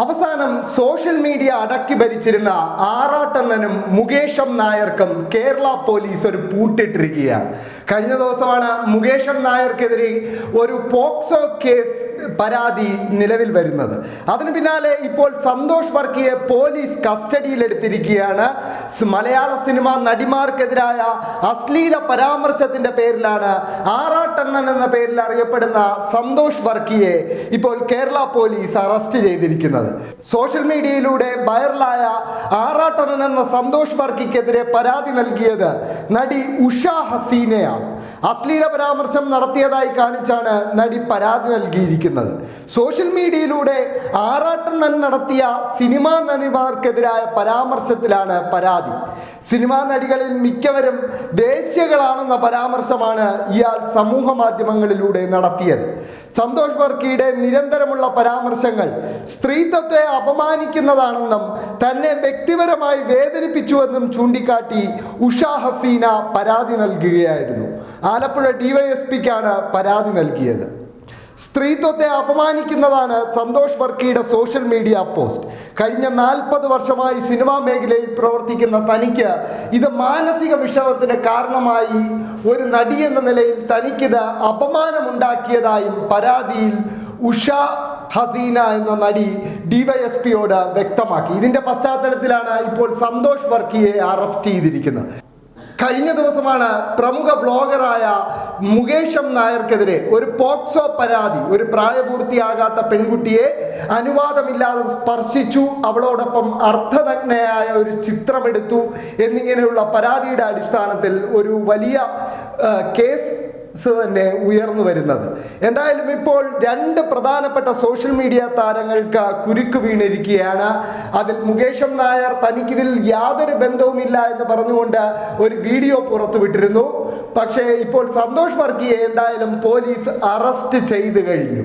അവസാനം social media അടക്കി ഭരിച്ചിരുന്ന ആറാട്ടണ്ണനും മുകേഷം നായർക്കും കേരള പോലീസ് ഒരു പൂട്ടിട്ടിരിക്കുകയാണ്. കഴിഞ്ഞ ദിവസമാണ് മുകേഷം നായർക്കെതിരെ ഒരു പോക്സോ കേസ് പരാതി നിലവിൽ വരുന്നത്. അതിന് പിന്നാലെ ഇപ്പോൾ സന്തോഷ് വർക്കിയെ പോലീസ് കസ്റ്റഡിയിലെടുത്തിരിക്കുകയാണ്. മലയാള സിനിമ നടിമാർക്കെതിരായ അശ്ലീല പരാമർശത്തിന്റെ പേരിലാണ് ആറാട്ടണ്ണൻ എന്ന പേരിൽ അറിയപ്പെടുന്ന സന്തോഷ് വർക്കിയെ ഇപ്പോൾ കേരള പോലീസ് അറസ്റ്റ് ചെയ്തിരിക്കുന്നത്. സോഷ്യൽ മീഡിയയിലൂടെ വൈറലായ ആറാട്ടണ്ണൻ എന്ന സന്തോഷ് വർക്കിക്കെതിരെ പരാതി നൽകിയത് നടി ഉഷ ഹസീനയാണ്. അശ്ലീല പരാമർശം നടത്തിയതായി കാണിച്ചാണ് നടി പരാതി നൽകിയിരിക്കുന്നത്. സോഷ്യൽ മീഡിയയിലൂടെ ആറാട്ടണ്ണൻ നടത്തിയ സിനിമാ നടിമാർക്കെതിരായ പരാമർശത്തിലാണ് പരാതി. സിനിമാ നടികളിൽ മിക്കവരും ദേശീയകളാണെന്ന പരാമർശമാണ് ഇയാൾ സമൂഹ മാധ്യമങ്ങളിലൂടെ നടത്തിയത്. സന്തോഷ് വർക്കിയുടെ നിരന്തരമുള്ള പരാമർശങ്ങൾ സ്ത്രീത്വത്തെ അപമാനിക്കുന്നതാണെന്നും തന്നെ വ്യക്തിപരമായി വേദനിപ്പിച്ചുവെന്നും ചൂണ്ടിക്കാട്ടി ഉഷ ഹസീന പരാതി നൽകുകയായിരുന്നു. ആലപ്പുഴ ഡിവൈഎസ്പിക്കാണ് പരാതി നൽകിയത്. സ്ത്രീത്വത്തെ അപമാനിക്കുന്നതാണ് സന്തോഷ് വർക്കിയുടെ സോഷ്യൽ മീഡിയ പോസ്റ്റ്. കഴിഞ്ഞ നാൽപ്പത് വർഷമായി സിനിമാ മേഖലയിൽ പ്രവർത്തിക്കുന്ന തനിക്ക് ഇത് മാനസിക വിഷമത്തിന് കാരണമായി ഒരു നടി എന്ന നിലയിൽ തനിക്കിത് അപമാനമുണ്ടാക്കിയതായും പരാതിയിൽ ഉഷ ഹസീന എന്ന നടി ഡിവൈഎസ്പിയോട് വ്യക്തമാക്കി. ഇതിന്റെ പശ്ചാത്തലത്തിലാണ് ഇപ്പോൾ സന്തോഷ് വർക്കിയെ അറസ്റ്റ് ചെയ്തിരിക്കുന്നത്. കഴിഞ്ഞ ദിവസമാണ് പ്രമുഖ വ്ലോഗറായ മുകേഷം നായർക്കെതിരെ ഒരു പോക്സോ പരാതി ഒരു പ്രായപൂർത്തിയാകാത്ത പെൺകുട്ടിയെ അനുവാദമില്ലാതെ സ്പർശിച്ചു. അവളോടൊപ്പം അർത്ഥനഗ്നയായ ഒരു ചിത്രമെടുത്തു. എന്നിങ്ങനെയുള്ള പരാതിയുടെ അടിസ്ഥാനത്തിൽ ഒരു വലിയ കേസ് തന്നെ ഉയർന്നു വരുന്നത്. എന്തായാലും ഇപ്പോൾ രണ്ട് പ്രധാനപ്പെട്ട സോഷ്യൽ മീഡിയ താരങ്ങൾക്ക് കുരുക്ക് വീണിരിക്കുകയാണ്. അതിൽ മുകേഷം നായർ തനിക്കിതിൽ യാതൊരു ബന്ധവുമില്ല എന്ന് പറഞ്ഞുകൊണ്ട് ഒരു വീഡിയോ പുറത്തുവിട്ടിരുന്നു പക്ഷേ ഇപ്പോൾ സന്തോഷ് വർഗീയെ എന്തായാലും പോലീസ് അറസ്റ്റ് ചെയ്തു കഴിഞ്ഞു.